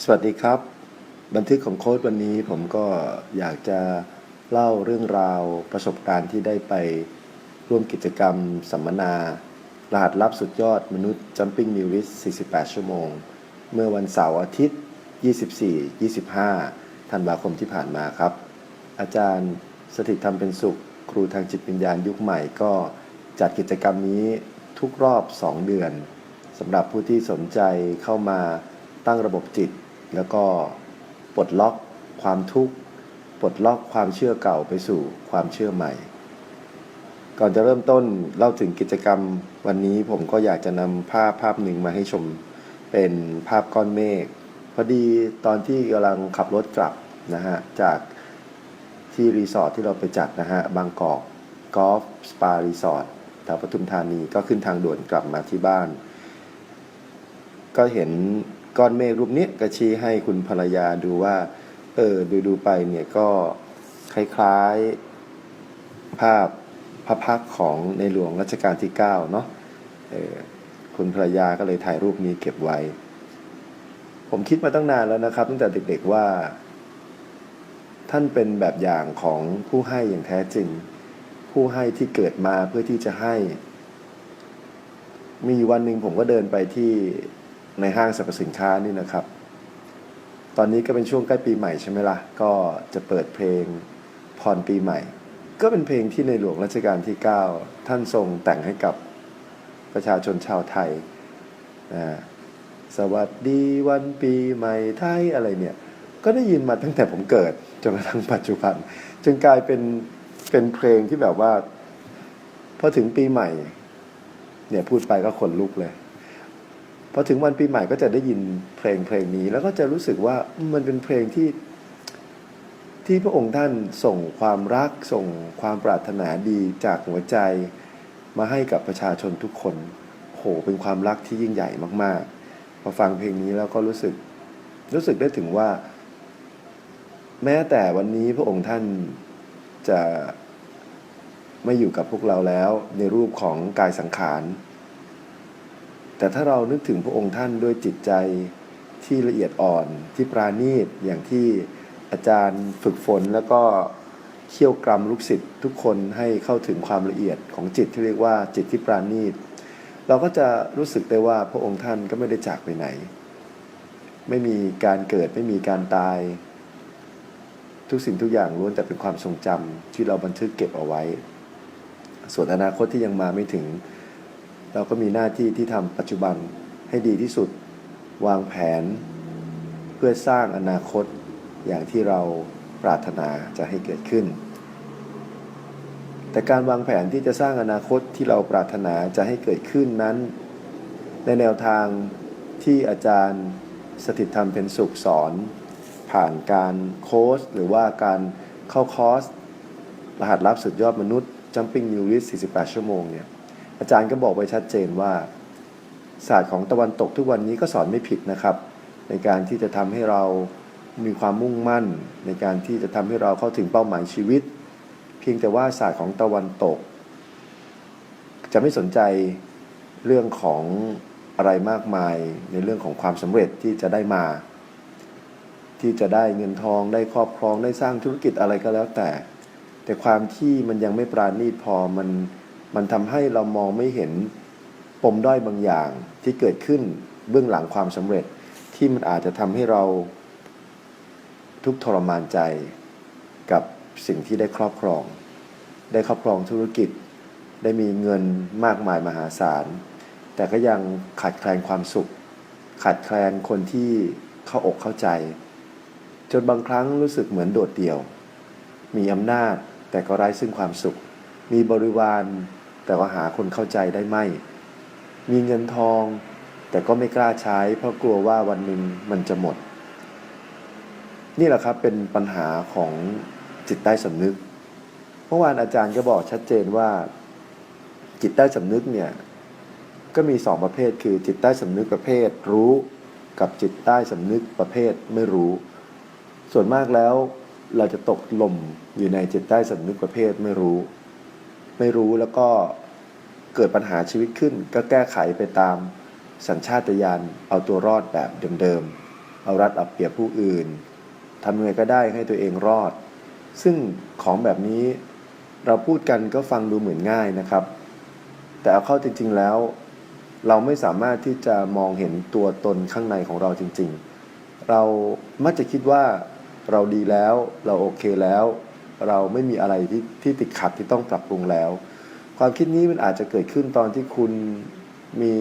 สวัสดีครับ บันทึกของโค้ดวันนี้ผมก็อยากจะเล่าเรื่องราวประสบการณ์ที่ได้ไปร่วมกิจกรรมสัมมนา รหัสลับสุดยอดมนุษย์ Jumping New List 48 ชั่วโมง เมื่อวันเสาร์อาทิตย์ 24-25 ธันวาคมที่ผ่านมาครับ อาจารย์สถิตธรรมเป็นสุข ครูทางจิตวิญญาณยุคใหม่ก็จัดกิจกรรมนี้ทุกรอบ 2 เดือนสำหรับผู้ที่สนใจเข้ามาตั้งระบบจิต แล้วก็ปลดล็อกความทุกข์ปลดล็อกความเชื่อเก่าไปสู่ความเชื่อใหม่ ก่อนจะเริ่มต้นเล่าถึงกิจกรรมวันนี้ผมก็อยากจะนำภาพภาพหนึ่งมาให้ชมเป็นภาพก้อนเมฆพอดีตอนที่กำลังขับรถกลับนะฮะจากที่รีสอร์ทที่เราไปจัดนะฮะบางกอกกอล์ฟสปารีสอร์ทแถวปทุมธานีก็ขึ้นทางด่วนกลับมาที่บ้าน ก็เห็น ก้อนเมฆรูปนี้ก็ชี้ให้คุณภรรยาดูว่า เออดูดูไปเนี่ยก็คล้ายๆภาพพระพักของในหลวงรัชกาลที่ 9 เนาะออคุณภรรยาก็เลยถ่ายรูปนี้เก็บไว้ ผมคิดมาตั้งนานแล้วนะครับ ตั้งแต่เด็กๆว่า ท่านเป็นแบบอย่างของผู้ให้อย่างแท้จริง ผู้ให้ที่เกิดมาเพื่อที่จะให้ มีวันหนึ่งผมก็เดินไปที่ ในห้างสรรพสินค้านี่นะครับ ตอนนี้ก็เป็นช่วงใกล้ปีใหม่ใช่ไหมล่ะ ก็จะเปิดเพลงพรปีใหม่ ก็เป็นเพลงที่ในหลวงรัชกาลที่ 9 ท่านทรงแต่งให้กับประชาชนชาวไทยนะสวัสดีวันปีใหม่ไทยอะไรเนี่ย ก็ได้ยินมาตั้งแต่ผมเกิดจนกระทั่งปัจจุบัน จึงกลายเป็นเป็นเพลงที่แบบว่าพอถึงปีใหม่ เนี่ยพูดไปก็ขนลุกเลย พอถึงวันปีใหม่ก็จะได้ยินเพลงเพลงนี้ แล้วก็จะรู้สึกว่ามันเป็นเพลงที่ ที่พระองค์ท่านส่งความรักส่งความปรารถนาดีจากหัวใจ มาให้กับประชาชนทุกคนโหเป็นความรักที่ยิ่งใหญ่มากๆพอฟังเพลงนี้แล้วก็รู้สึก รู้สึกได้ถึงว่า แม้แต่วันนี้พระองค์ท่านจะไม่อยู่กับพวกเราแล้วในรูปของกายสังขาร แต่ถ้าเรานึกถึงพระองค์ท่านด้วยจิตใจที่ละเอียดอ่อนที่ปราณีตอย่างที่อาจารย์ฝึกฝนแล้วก็เขี่ยวกรำลูกศิษย์ทุกคนให้เข้าถึงความละเอียดของจิตที่เรียกว่าจิตที่ปราณีต เราก็จะรู้สึกได้ว่าพระองค์ท่านก็ไม่ได้จากไปไหน ไม่มีการเกิดไม่มีการตาย ทุกสิ่งทุกอย่างล้วนแต่เป็นความทรงจำที่เราบันทึกเก็บเอาไว้ ส่วนอนาคตที่ยังมาไม่ถึง เราก็มีหน้าที่ที่ทำปัจจุบันให้ดีที่สุด วางแผน เพื่อสร้างอนาคตอย่างที่เราปรารถนาจะให้เกิดขึ้น แต่การวางแผนที่จะสร้างอนาคตที่เราปรารถนาจะให้เกิดขึ้นนั้น ในแนวทางที่อาจารย์สถิตธรรมเป็นสุขสอน ผ่านการโค้ชหรือว่าการเข้าคอร์สรหัสลับสุดยอดมนุษย์ Jumping New List 48 ชั่วโมงเนี่ย อาจารย์ก็บอกไว้ชัดเจนว่าศาสตร์ของตะวันตกทุกวันนี้ก็สอนไม่ผิดนะครับ ในการที่จะทำให้เรามีความมุ่งมั่น ในการที่จะทำให้เราเข้าถึงเป้าหมายชีวิต เพียงแต่ว่าศาสตร์ของตะวันตก จะไม่สนใจเรื่องของอะไรมากมายในเรื่องของความสำเร็จที่จะได้มา ที่จะได้เงินทองได้ครอบครองได้สร้างธุรกิจอะไรก็แล้วแต่ แต่ความที่มันยังไม่ปราณีตพอมัน มันทำให้เรามองไม่เห็นปมด้อยบางอย่างที่เกิดขึ้นเบื้องหลังความสำเร็จที่มันอาจจะทำให้เราทุกทรมานใจกับสิ่งที่ได้ครอบครอง ได้ครอบครองธุรกิจ ได้มีเงินมากมายมหาศาล แต่ก็ยังขาดแคลนความสุข ขาดแคลนคนที่เข้าอกเข้าใจ จนบางครั้งรู้สึกเหมือนโดดเดี่ยว มีอำนาจแต่ก็ไร้ซึ่งความสุข มีบริวาร แต่ก็หาคนเข้าใจได้ไม่ มีเงินทอง แต่ก็ไม่กล้าใช้ เพราะกลัวว่าวันหนึ่งมันจะหมด นี่แหละครับเป็นปัญหาของจิตใต้สำนึก เมื่อวานอาจารย์ก็บอกชัดเจนว่า จิตใต้สำนึกเนี่ยก็มีสองประเภทคือจิตใต้สำนึกประเภทรู้กับจิตใต้สำนึกประเภทไม่รู้ ส่วนมากแล้วเราจะตกหล่มอยู่ในจิตใต้สำนึกประเภทไม่รู้ ไม่รู้แล้วก็เกิดปัญหาชีวิตขึ้น ก็แก้ไขไปตามสัญชาตญาณเอาตัวรอดแบบเดิมเอารัดเอาเปรียบผู้อื่นทำยังไงก็ได้ให้ตัวเองรอด ซึ่งของแบบนี้เราพูดกันก็ฟังดูเหมือนง่ายนะครับ แต่เอาเข้าจริงๆแล้ว เราไม่สามารถที่จะมองเห็นตัวตนข้างในของเราจริง ๆ เรามักจะคิดว่าเราดีแล้ว เราโอเคแล้ว เราไม่มีอะไรที่ที่ติดขัดที่ต้องปรับปรุงแล้ว ความคิดนี้มันอาจจะเกิดขึ้นตอนที่คุณมี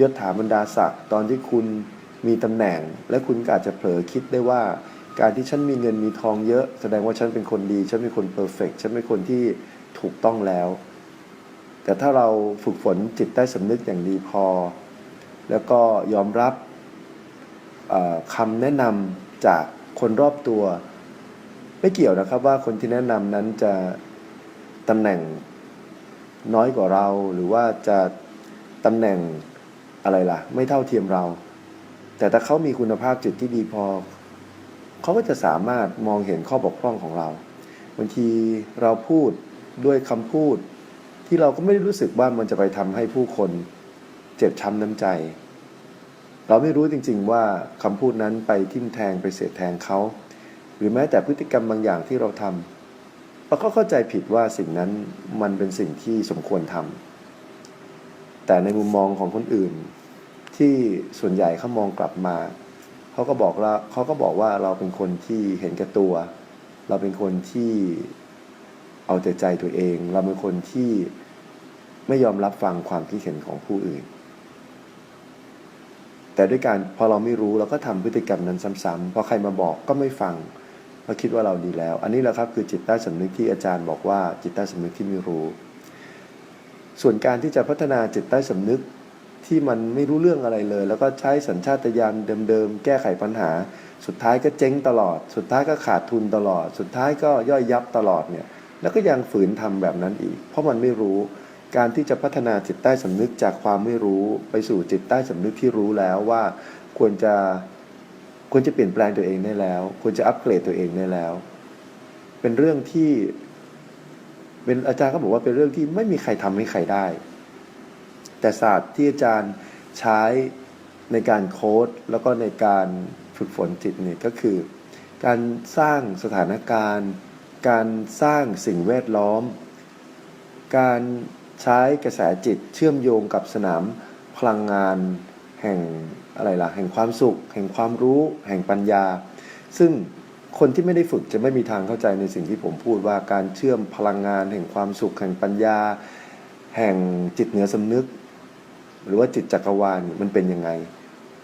ยศถาบรรดาศักดิ์ตอนที่คุณมีตำแหน่ง และคุณก็อาจจะเผลอคิดได้ว่า การที่ฉันมีเงินมีทองเยอะ แสดงว่าฉันเป็นคนดีฉันเป็นคนเพอร์เฟกฉันเป็นคนที่ถูกต้องแล้ว แต่ถ้าเราฝึกฝนจิตใต้สำนึกอย่างดีพอ แล้วก็ยอมรับคำแนะนำจากคนรอบตัว ไม่เกี่ยวนะครับว่าคนที่แนะนำนั้นจะตำแหน่งน้อยกว่าเรา หรือว่าจะตำแหน่งอะไรล่ะ ไม่เท่าเทียมเรา แต่ถ้าเขามีคุณภาพจิตที่ดีพอ เขาก็จะสามารถมองเห็นข้อบกพร่องของเราบางทีเราพูดด้วยคำพูด ที่เราก็ไม่ได้รู้สึกว่ามันจะไปทำให้ผู้คนเจ็บช้ำน้ำใจ เราไม่รู้จริง ๆ ว่าคำพูดนั้นไปทิ่มแทงไปเสียแทงเขา หรือแม้แต่พฤติกรรมบางอย่างที่เราทำเราก็เข้าใจผิดว่าสิ่งนั้นมันเป็นสิ่งที่สมควรทำแต่ในมุมมองของคนอื่น ที่ส่วนใหญ่เขามองกลับมาเขาก็บอกว่าเขาก็บอกว่าเราเป็นคนที่เห็นแก่ตัว เราเป็นคนที่เอาแต่ใจตัวเอง เราเป็นคนที่ไม่ยอมรับฟังความคิดเห็นของผู้อื่น แต่ด้วยการพอเราไม่รู้เราก็ทำพฤติกรรมนั้นซ้ำๆพอใครมาบอกก็ไม่ฟัง เราคิดว่าเราดีแล้ว อันนี้แหละครับคือจิตใต้สำนึกที่อาจารย์บอกว่าจิตใต้สำนึกที่ไม่รู้ ส่วนการที่จะพัฒนาจิตใต้สำนึกที่มันไม่รู้เรื่องอะไรเลย แล้วก็ใช้สัญชาตญาณเดิมๆแก้ไขปัญหา สุดท้ายก็เจ๊งตลอด สุดท้ายก็ขาดทุนตลอด สุดท้ายก็ย่อยยับตลอดเนี่ยแล้วก็ยังฝืนทำแบบนั้นอีก เพราะมันไม่รู้การที่จะพัฒนาจิตใต้สำนึกจากความไม่รู้ ไปสู่จิตใต้สำนึกที่รู้แล้วว่าควรจะ ควรจะเปลี่ยนแปลงตัวเองได้แล้ว ควรจะอัปเกรดตัวเองได้แล้ว เป็นเรื่องที่ เป็นอาจารย์ก็บอกว่าเป็นเรื่องที่ไม่มีใครทำให้ใครได้ แต่ศาสตร์ที่อาจารย์ใช้ในการโค้ดแล้วก็ในการฝึกฝนจิตเนี่ยก็คือ การสร้างสถานการณ์ การสร้างสิ่งแวดล้อม การใช้กระแสจิตเชื่อมโยงกับสนามพลังงานแห่ง อะไรล่ะ แห่งความสุข แห่งความรู้ แห่งปัญญา ซึ่งคนที่ไม่ได้ฝึกจะไม่มีทางเข้าใจในสิ่งที่ผมพูดว่าการเชื่อมพลังงาน แห่งความสุข แห่งปัญญา แห่งจิตเหนือสำนึก หรือว่าจิตจักรวาลมันเป็นยังไง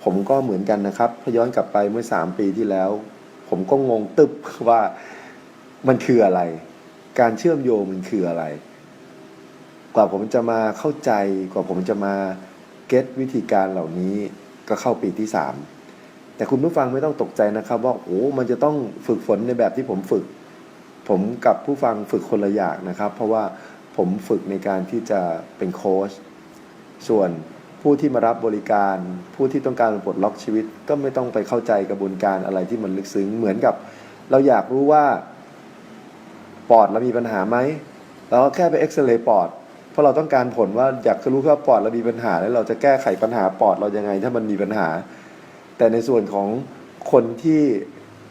ผมก็เหมือนกันนะครับพย้อนกลับไปเมื่อสามปีที่แล้ว ผมก็งงตึบว่ามันคืออะไร การเชื่อมโยงมันคืออะไร กว่าผมจะมาเข้าใจกว่าผมจะมาเก็ตวิธีการเหล่านี้ ก็เข้าปีที่สามแต่คุณผู้ฟังไม่ต้องตกใจนะครับ ว่าโอ้มันจะต้องฝึกฝนในแบบที่ผมฝึก ผมกับผู้ฟังฝึกคนละอย่างนะครับ เพราะว่าผมฝึกในการที่จะเป็นโค้ชส่วนผู้ที่มารับบริการ ผู้ที่ต้องการปลดล็อกชีวิต ก็ไม่ต้องไปเข้าใจกระบวนการอะไรที่มันลึกซึ้งเหมือนกับ เราอยากรู้ว่าปอดเรามีปัญหาไหมเราก็แค่ไปเอ็กซเรย์ปอด เพราะเราต้องการผลว่าอยากจะรู้ว่าปอดเรามีปัญหา แล้วเราจะแก้ไขปัญหาปอดเรายังไง ถ้ามันมีปัญหา แต่ในส่วนของคนที่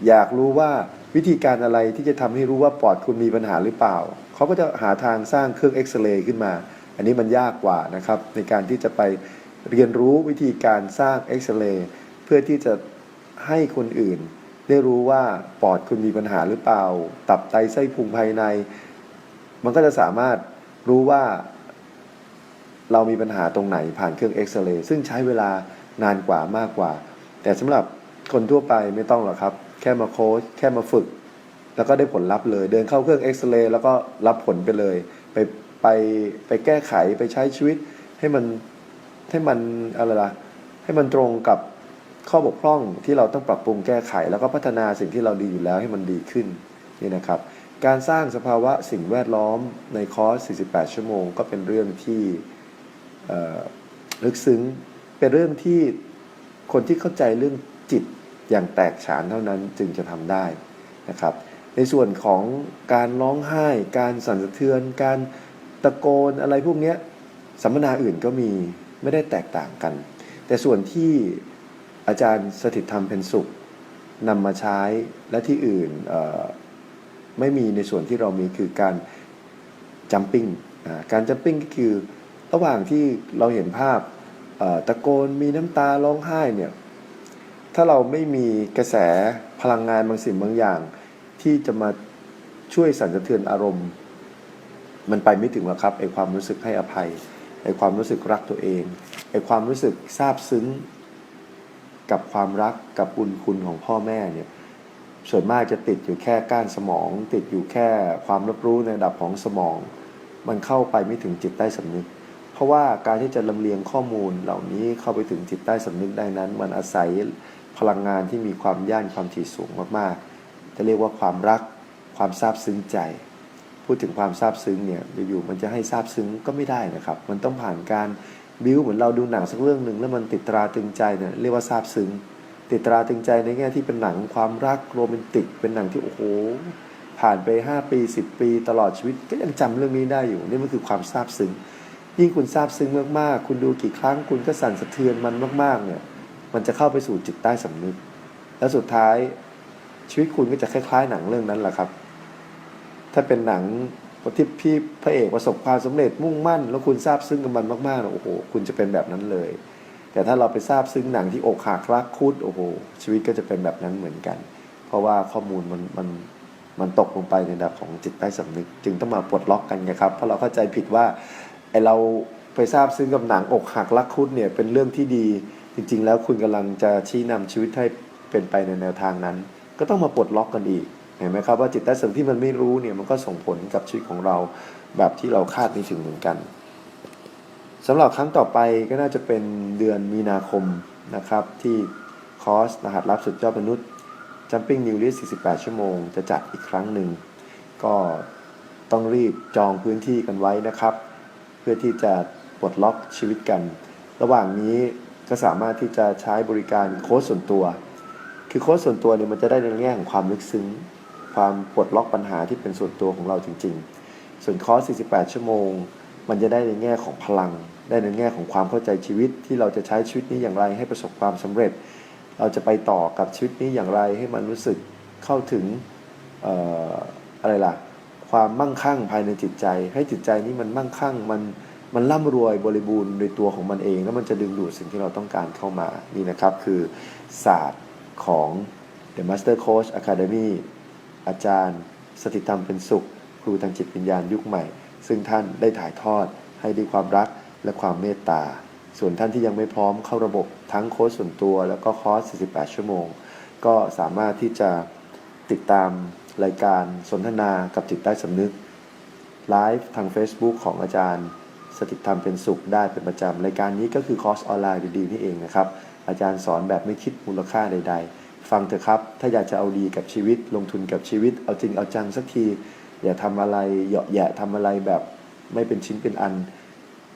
อยากรู้ว่าวิธีการอะไรที่จะทำให้รู้ว่าปอดคุณมีปัญหาหรือเปล่า เขาก็จะหาทางสร้างเครื่องเอ็กซเรย์ขึ้นมา อันนี้มันยากกว่านะครับ ในการที่จะไปเรียนรู้วิธีการสร้างเอ็กซเรย์เพื่อที่จะให้คนอื่น ได้รู้ว่าปอดคุณมีปัญหาหรือเปล่า ตับไตไส้พุงภายใน มันก็จะสามารถรู้ว่า เรามีปัญหาตรงไหนผ่านเครื่องเอ็กซเรย์ซึ่งใช้เวลานานกว่ามากกว่า แต่สำหรับคนทั่วไปไม่ต้องหรอกครับ แค่มาโค้ชแค่มาฝึก แล้วก็ได้ผลลัพธ์เลย เดินเข้าเครื่องเอ็กซเรย์แล้วก็รับผลไปเลย ไปไปไปแก้ไขไปใช้ชีวิต ให้มันให้มันอะไรล่ะให้มันตรงกับข้อบกพร่องที่เราต้องปรับปรุงแก้ไข แล้วก็พัฒนาสิ่งที่เราดีอยู่แล้วให้มันดีขึ้นนี่นะครับ การสร้างสภาวะสิ่งแวดล้อมในคอร์ส 48 ชั่วโมง ก็เป็นเรื่องที่ ลึกซึ้งเป็นเรื่องที่คนที่เข้าใจเรื่องจิตอย่างแตกฉานเท่านั้นจึงจะทำได้นะครับ ในส่วนของการร้องไห้ การสั่นสะเทือน การตะโกนอะไรพวกนี้สัมมนาอื่นก็มีไม่ได้แตกต่างกัน แต่ส่วนที่อาจารย์สถิตธรรมเพ็ญสุขนำมาใช้และที่อื่นไม่มีในส่วนที่เรามีคือการจัมปิ้งการจัมปิ้งก็คือ ระหว่างที่เราเห็นภาพเตะโกนมีน้ำตาร้องไห้เนี่ยถ้าเราไม่มีกระแสพลังงานบางสิ่งบางอย่าง ที่จะมาช่วยสั่นสะเทือนอารมณ์ มันไปไม่ถึงหรอกครับไอความรู้สึกให้อภัยไอความรู้สึกรักตัวเองไอความรู้สึกซาบซึ้ง กับความรักกับบุญคุณของพ่อแม่เนี่ยส่วนมากจะติดอยู่แค่ก้านสมอง ติดอยู่แค่ความรับรู้ในระดับของสมอง มันเข้าไปไม่ถึงจิตใต้สำนึก เพราะว่าการที่จะลำเลียงข้อมูลเหล่านี้เข้าไปถึงจิตใต้สำนึกได้นั้น มันอาศัยพลังงานที่มีความย่านความถี่สูงมากๆ จะเรียกว่าความรักความซาบซึ้งใจ พูดถึงความซาบซึ้งเนี่ยอยู่ๆมันจะให้ซาบซึ้งก็ไม่ได้นะครับ มันต้องผ่านการบิวเหมือนเราดูหนังสักเรื่องหนึ่งแล้วมันติดตราตึงใจเนี่ยเรียกว่าซาบซึ้งติดตราตึงใจในแง่ที่เป็นหนังความรักโรแมนติก เป็นหนังที่โอ้โหผ่านไป 5 ปี 10 ปี ตลอดชีวิตก็ยังจำเรื่องนี้ได้อยู่นี่มันคือความซาบซึ้ง ยิ่งคุณซาบซึ้งมากๆ คุณดูกี่ครั้งคุณก็สั่นสะเทือนมันมาก ๆ เนี่ย มันจะเข้าไปสู่จิตใต้สำนึก แล้วสุดท้ายชีวิตคุณก็จะคล้ายๆ หนังเรื่องนั้นแหละครับ ถ้าเป็นหนังที่พี่พระเอกประสบความสำเร็จมุ่งมั่น แล้วคุณซาบซึ้งกับมันมากๆโอ้โหคุณจะเป็นแบบนั้นเลย แต่ถ้าเราไปซาบซึ้งหนังที่อกหักรักคุดโอ้โหชีวิตก็จะเป็นแบบนั้นเหมือนกัน เพราะว่าข้อมูลมันมันมันตกลงไปในระดับของจิตใต้สำนึก จึงต้องมาปลดล็อกกันนะครับ เพราะเราเข้าใจผิดว่า ไอเราไปซาบซึ้งกับหนังอกหักรักคุดเนี่ยเป็นเรื่องที่ดี จริง ๆ แล้วคุณกำลังจะชี้นำชีวิตให้เป็นไปในแนวทางนั้น ก็ต้องมาปลดล็อกกันอีกเห็นไหมครับว่าจิตใต้สำนึกที่มันไม่รู้เนี่ยมันก็ส่งผลกับชีวิตของเราแบบที่เราคาดไม่ถึงเหมือนกันสำหรับครั้งต่อไปก็น่าจะเป็นเดือนมีนาคมนะครับที่คอร์สรหัสลับสุดยอดมนุษย์ Jumping New List 48 ชั่วโมง จะจัดอีกครั้งหนึ่ง ก็ต้องรีบจองพื้นที่กันไว้นะครับ เพื่อที่จะปลดล็อกชีวิตกัน ระหว่างนี้ก็สามารถที่จะใช้บริการโค้ชส่วนตัว คือโค้ชส่วนตัวเนี่ยมันจะได้ในแง่ของความลึกซึ้ง ความปลดล็อกปัญหาที่เป็นส่วนตัวของเราจริง ๆ ส่วนคอร์ส 48 ชั่วโมง มันจะได้ในแง่ของพลัง ได้ในแง่ของความเข้าใจชีวิตที่เราจะใช้ชีวิตนี้อย่างไรให้ประสบความสำเร็จ เราจะไปต่อกับชีวิตนี้อย่างไรให้มันรู้สึกเข้าถึงอออะไรล่ะ ความมั่งคั่งภายในจิตใจ ให้จิตใจนี้มันมั่งคั่งมันมันร่ำรวยบริบูรณ์โดยตัวของมันเอง แล้วมันจะดึงดูดสิ่งที่เราต้องการเข้ามานี่นะครับคือศาสตร์ของ The Master Coach Academy อาจารย์สถิตธรรมเป็นสุข ครูทางจิตวิญญาณยุคใหม่ ซึ่งท่านได้ถ่ายทอดให้ด้วยความรักและความเมตตา ส่วนท่านที่ยังไม่พร้อมเข้าระบบทั้งโค้ชส่วนตัว แล้วก็คอร์ส 48 ชั่วโมง ก็สามารถที่จะติดตาม รายการสนทนากับจิตใต้สำนึก ไลฟ์ทาง Facebook ของอาจารย์สถิตธรรมเป็นสุขได้เป็นประจำ รายการนี้ก็คือคอร์สออนไลน์ดีๆนี่เองนะครับ อาจารย์สอนแบบไม่คิดมูลค่าใด ๆ ฟังเถอะครับ ถ้าอยากจะเอาดีกับชีวิต ลงทุนกับชีวิต เอาจริงเอาจังสักที อย่าทำอะไรเหยาะแยะทำอะไรแบบไม่เป็นชิ้นเป็นอัน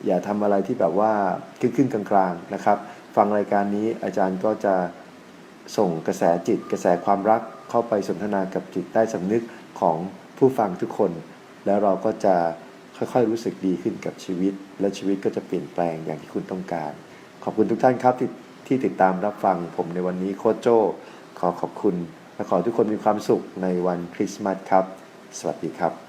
อย่าทำอะไรที่แบบว่าครึ่งๆกลางๆนะครับ ฟังรายการนี้อาจารย์ก็จะส่งกระแสจิต กระแสความรัก เข้าไปสนทนากับจิตใต้สำนึกของผู้ฟังทุกคน แล้วเราก็จะค่อยๆรู้สึกดีขึ้นกับชีวิต และชีวิตก็จะเปลี่ยนแปลงอย่างที่คุณต้องการ ขอบคุณทุกท่านครับที่ที่ติดตามรับฟังผมในวันนี้โคชโจขอขอบคุณและขอทุกคนมีความสุขในวันคริสต์มาสครับ สวัสดีครับ